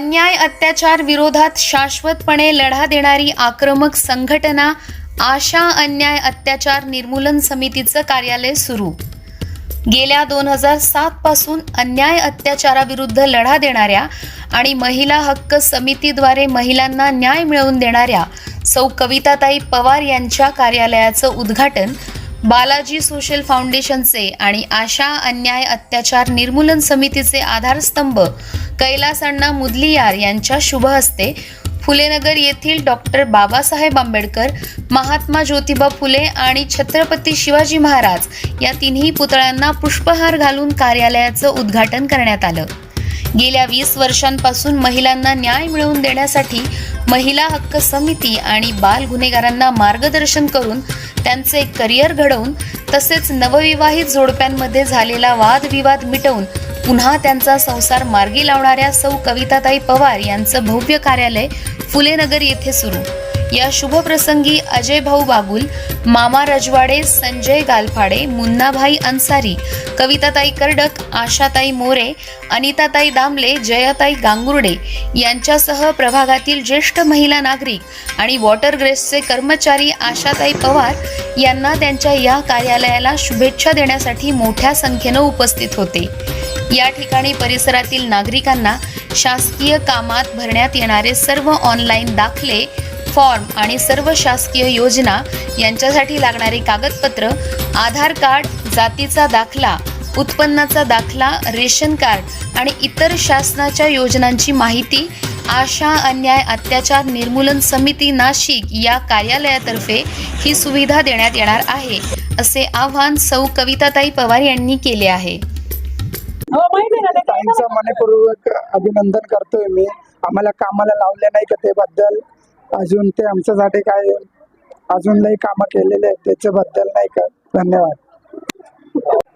अन्याय अत्याचार विरोधात शाश्वतपणे लढा देणारी आक्रमक संघटना आशा अन्याय अत्याचार निर्मूलन समितीचं कार्यालय सुरू. गेल्या दोन हजार सात पासून अन्याय अत्याचाराविरुद्ध लढा देणाऱ्या आणि महिला हक्क समितीद्वारे महिलांना न्याय मिळवून देणाऱ्या सौ कविताताई पवार यांच्या कार्यालयाचं उद्घाटन बालाजी सोशल फाउंडेशनचे आणि आशा अन्याय अत्याचार निर्मूलन समितीचे आधारस्तंभ कैलास अण्णा मुदलियार यांच्या शुभ हस्ते फुलेनगर येथील डॉक्टर बाबासाहेब आंबेडकर महात्मा ज्योतिबा फुले आणि छत्रपती शिवाजी महाराज या तिन्ही पुतळ्यांना पुष्पहार घालून कार्यालयाचं उद्घाटन करण्यात आलं. गेल्या वीस वर्षांपासून महिलांना न्याय मिळवून देण्यासाठी महिला हक्क समिती आणि बाल गुन्हेगारांना मार्गदर्शन करून त्यांचे करिअर घडवून तसेच नवविवाहित जोडप्यांमध्ये झालेला वादविवाद मिटवून पुन्हा त्यांचा संसार मार्गी लावणाऱ्या सौ कविताताई पवार यांचं भव्य कार्यालय फुलेनगर येथे सुरू या शुभप्रसंगी अजय भाऊ बागुल मामा रजवाडे संजय गालफाडे मुन्नाभाई अन्सारी कविताताई कर्डक आशाताई मोरे अनिताताई दामले जयाताई गांगुर्डे यांच्यासह प्रभागातील ज्येष्ठ महिला नागरिक आणि वॉटर ग्रेसचे कर्मचारी आशाताई पवार यांना त्यांच्या या कार्यालयाला शुभेच्छा देण्यासाठी मोठ्या संख्येनं उपस्थित होते. या ठिकाणी परिसरातील नागरिकांना शासकीय कामात भरण्यात येणारे सर्व ऑनलाईन दाखले फॉर्म आणि सर्व शासकीय योजना यांच्यासाठी लागणारी कागदपत्र आधार कार्ड जातीचा दाखला उत्पन्नाचा दाखला रेशन कार्ड आणि इतर शासनाच्या योजनांची माहिती आशा अन्याय अत्याचार निर्मूलन समिती नाशिक या कार्यालयातर्फे ही सुविधा देण्यात येणार आहे असे आवाहन सौ कविताताई पवार यांनी केले आहे. हो अभिनंदन करतोय मी. आम्हाला कामाला लावले नाही का ते बद्दल अजून ते आमच्यासाठी काय अजून लई कामं केलेले आहेत त्याच्याबद्दल नाही का? धन्यवाद.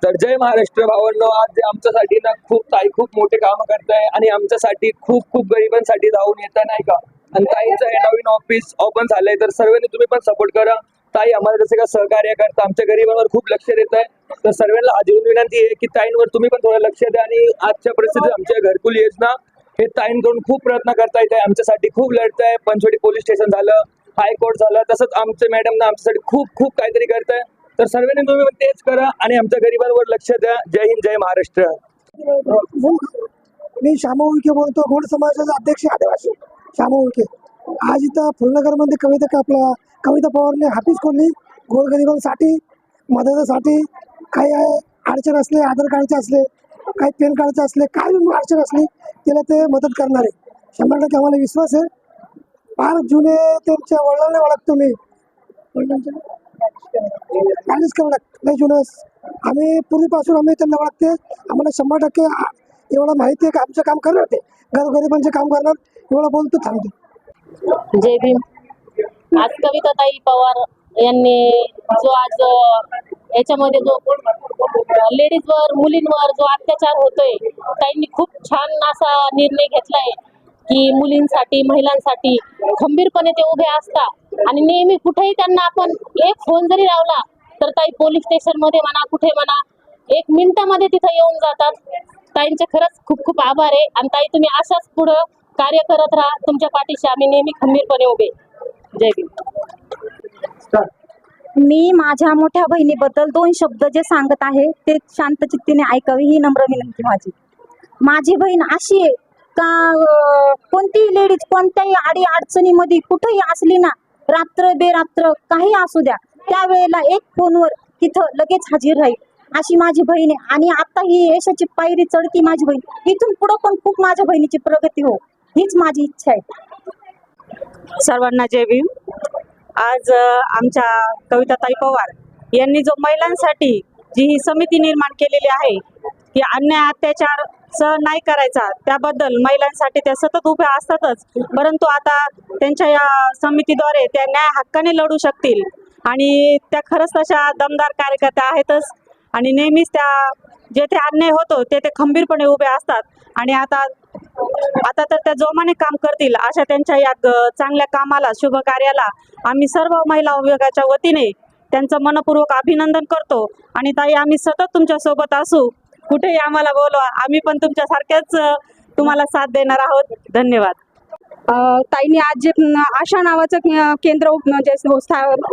तर जय महाराष्ट्र भावांनो आज आमच्यासाठी ना खूप ताई खूप मोठे काम करताय आणि आमच्यासाठी खूप खूप गरिबांसाठी धावून येत नाही का? आणि ताईंचं हे नवीन ऑफिस ओपन झालंय तर सर्वांनी तुम्ही पण सपोर्ट करा. ताई आम्हाला जसं का सहकार्य करता आमच्या गरिबांवर खूप लक्ष देत आहे. तर सर्वांना अजून विनंती आहे की ताईंवर तुम्ही पण थोडं लक्ष द्या आणि आजच्या परिस्थितीत आमच्या घरकुल योजना हे ताईंकडून खूप प्रयत्न करता येते आहे आमच्यासाठी खूप लढत आहे पंचवटी पोलीस स्टेशन झालं हायकोर्ट झालं तसंच आमचे मॅडम ना आमच्यासाठी खूप खूप काहीतरी करताय. तर सर्वांनी तुम्ही तेच करा आणि आमच्या गरिबांवर लक्ष द्या. जय हिंद जय महाराष्ट्र. मी श्यामा उके बोलतो गोड समाजाचा अध्यक्ष आदिवासी. श्यामा उके आज इथं फुलनगरमध्ये कविता का आपला कविता पवारने हाफिज खोलली गोरगरिबांसाठी मदतीसाठी काही आहे अडचण असले आधार कार्डचे असले काही पॅन कार्डचे असले काही अडचण असली त्याला ते मदत करणार. आहे शंभर टक्के आम्हाला विश्वास आहे. फार जुने त्यांच्या वडिलांना ओळखतो मी. मॅनेज कडक नाही जुनस आम्ही पूर्वीपासून आम्ही त्यांना ओळखते. आम्हाला शंभर टक्के एवढं माहिती आहे का आमचं काम करणार ते. गरीबांचे काम करणार. एवढं बोलतो थांबते. जय भीम. आज कविताताई पवार यांनी जो आज याच्यामध्ये जो लेडीजवर मुलींवर जो अत्याचार होतोय त्यांनी खूप छान असा निर्णय घेतलाय की मुलींसाठी महिलांसाठी खंबीरपणे ते उभे असतात. आणि नेहमी कुठेही त्यांना आपण एक फोन जरी लावला तर ताई पोलीस स्टेशनमध्ये म्हणा कुठे म्हणा एक मिनिटामध्ये तिथं येऊन जातात. ताईंचे खरंच खूप खूप आभार आहे. आणि ताई तुम्ही अशाच पुढं कार्य करत राहा. तुमच्या पाठीशी आम्ही नेहमी खंबीरपणे उभे. जय भीम. मी माझ्या मोठ्या बहिणीबद्दल दोन शब्द जे सांगत आहे ते शांत चित्तीने ऐकावे ही नम्र विनंती माझी. माझी बहीण अशी आहे का कोणतीही लेडीज कोणत्याही आडी अडचणीमध्ये कुठेही असली ना रात्र बेरात्र काही असू द्या त्यावेळेला एक फोनवर तिथं लगेच हजर राहील. अशी माझी बहीण आहे आणि आता ही यशाची पायरी चढती माझी बहीण. इथून पुढं पण खूप माझ्या बहिणीची प्रगती हो हीच माझी इच्छा आहे. सर्वांना जय भीम. आज आमच्या कविताताई पवार यांनी जो महिलांसाठी जी ही समिती निर्माण केलेली आहे की अन्याय अत्याचार सहन नाही करायचा त्याबद्दल महिलांसाठी त्या सतत उभ्या असतातच परंतु आता त्यांच्या या समितीद्वारे त्या न्याय हक्काने लढू शकतील. आणि त्या खरंच तशा दमदार कार्यकर्त्या आहेतच. आणि नेहमीच त्या जेथे अन्याय होतो तेथे खंबीरपणे उभे असतात. आणि आता आता तर त्या जोमाने काम करतील. अशा त्यांच्या या चांगल्या कामाला शुभ कार्याला आम्ही सर्व महिला विभागाच्या वतीने त्यांचं मनपूर्वक अभिनंदन करतो. आणि ताई आम्ही सतत तुमच्यासोबत असू. कुठेही आम्हाला बोलवा. आम्ही पण तुमच्यासारख्याच तुम्हाला साथ देणार आहोत. धन्यवाद. ताईने आज जे आशा नावाचं केंद्र म्हणजे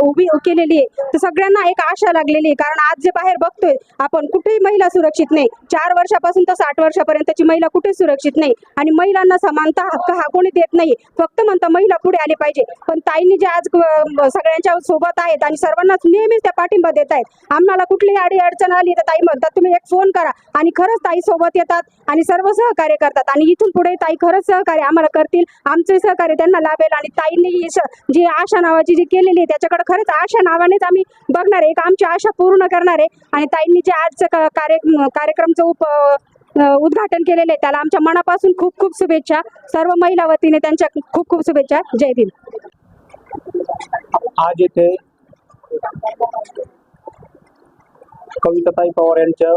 उभी केलेली आहे तर सगळ्यांना एक आशा लागलेली आहे. कारण आज जे बाहेर बघतोय आपण कुठेही महिला सुरक्षित नाही. चार वर्षापासून तर साठ वर्षापर्यंतची महिला कुठे सुरक्षित नाही. आणि महिलांना समानता हक्क हा कोणी देत नाही फक्त म्हणता महिला पुढे आली पाहिजे. पण ताईंनी जे आज सगळ्यांच्या सोबत आहेत आणि सर्वांनाच नेहमीच त्या पाठिंबा देत आहेत. आम्हाला कुठलीही अडी अडचण आली तर ताई म्हणतात तुम्ही एक फोन करा. आणि खरंच ताई सोबत येतात आणि सर्व सहकार्य करतात. आणि इथून पुढे ताई खरंच सहकार्य आम्हाला करतील. आमचे सहकार्य त्यांना लाभेल आणि ताईंनी ही जी आशा नावाची जी केलेली आहे त्याच्याकडे खरंच आशा नावानेच आम्ही बघणार आहे. एक आमची आशा पूर्ण करणार आहे. आणि ताईंनी जे आजचं कार्य कार्यक्रमचं उप उद्घाटन केलेलं आहे त्याला आमच्या मनापासून खूप खूप शुभेच्छा. सर्व महिला वतीने त्यांच्या खूप खूप शुभेच्छा. जय भीम. आज येथे कविताताई पवार यांच्या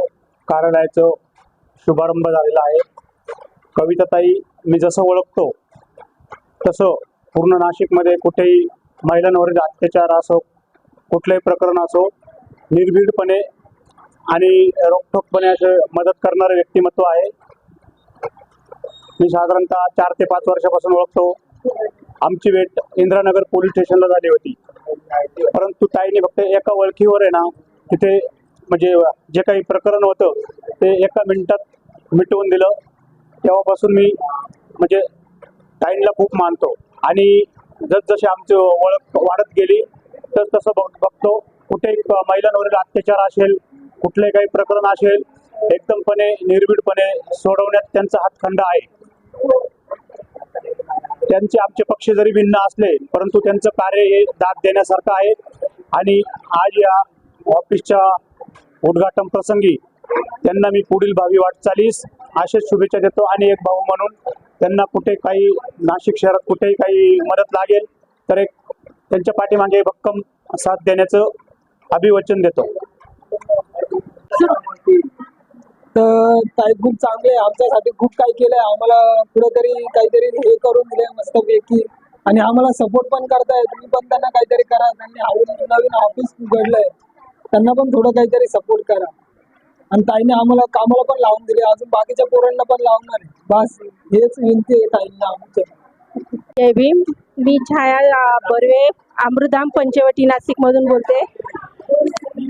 कार्यालयाचं शुभारंभ झालेला आहे. कविताताई मी जसं ओळखतो तसं पूर्ण नाशिकमध्ये कुठेही महिलांवरील अत्याचार असो कुठलंही प्रकरण असो निर्भीडपणे आणि रोखठोकपणे असं मदत करणारं व्यक्तिमत्व आहे. मी साधारणतः चार ते पाच वर्षापासून ओळखतो. आमची भेट इंद्रानगर पोलीस स्टेशनला झाली होती. परंतु ताईने फक्त एका ओळखीवर आहे ना तिथे म्हणजे जे काही प्रकरण होतं ते एका मिनिटात मिटवून दिलं. तेव्हापासून मी म्हणजे ताईंना खूप मानतो. आणि जसजशी आमची ओळख वाढत गेली तस तसं बघ बघतो. कुठे महिलांवरील अत्याचार असेल कुठले काही प्रकरण असेल एकदमपणे निर्भीडपणे सोडवण्यात त्यांचा हातखंड आहे. त्यांचे आमचे पक्ष जरी भिन्न असले परंतु त्यांचं कार्य हे दाद देण्यासारखं आहे. आणि आज या ऑफिसच्या उद्घाटन प्रसंगी त्यांना मी पुढील भावी वाटचालीस अशाच शुभेच्छा देतो आणि एक भाऊ म्हणून त्यांना कुठे काही नाशिक शहरात कुठेही काही मदत लागेल तर एक त्यांच्या पाठीमागे भक्कम साथ देण्याचं अभिवचन देतो. तर ताई खूप चांगले आमच्यासाठी खूप काही केलंय. आम्हाला कुठेतरी काहीतरी हे करून दिले मस्तपैकी आणि आम्हाला सपोर्ट पण करताय. तुम्ही पण त्यांना काहीतरी करा. त्यांनी आवडून नवीन ऑफिस उघडलंय. त्यांना पण थोडं काहीतरी सपोर्ट करा. आणि ताईने आम्हाला कामाला पण लावून दिले अजून बाकीच्या पोरांना पण लावणार आहे. बस हेच विनंती आहे ताईंना आमच्या जय भीम. मी छाया बर्वे अमृधाम पंचवटी नाशिक मधून बोलते.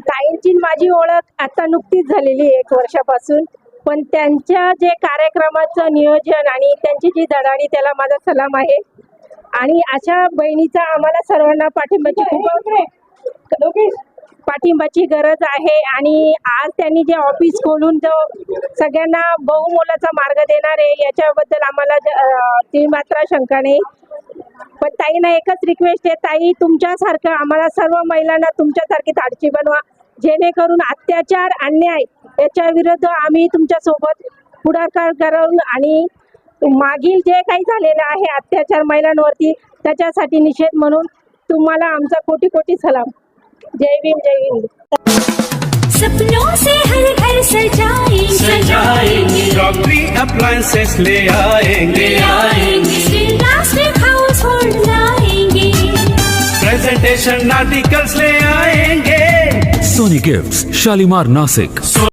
ताईंची माझी ओळख आता नुकतीच झालेली आहे एक वर्षापासून. पण त्यांच्या जे कार्यक्रमाचं नियोजन आणि त्यांची जी धडाडी त्याला माझा सलाम आहे. आणि अशा बहिणीचा आम्हाला सर्वांना पाठिंबाची खूप पाठिंबाची गरज आहे आणि आज त्यांनी जे ऑफिस खोलून जो सगळ्यांना बहुमोलाचा मार्ग देणार आहे याच्याबद्दल आम्हाला ज- ती मात्र शंका नाही पण ताईंना एकच रिक्वेस्ट आहे ताई तुमच्यासारखं आम्हाला सर्व महिलांना तुमच्यासारखी धाडची बनवा जेणेकरून अत्याचार अन्याय याच्या विरुद्ध आम्ही तुमच्यासोबत पुढाकार करून आणि मागील जे काही झालेलं आहे अत्याचार महिलांवरती त्याच्यासाठी निषेध म्हणून तुम्हाला आमचा कोटी कोटी सलाम. जय भीम जय हिंद सपनों से हर घर सजाएँगे। सजाएँगे। रॉकरी अप्लायंसेस ले आएँगे। आएँगे। हाउस होल्ड लाएँगे प्रेजेंटेशन आर्टिकल्स ले आएँगे। Sony gifts Shalimar Nashik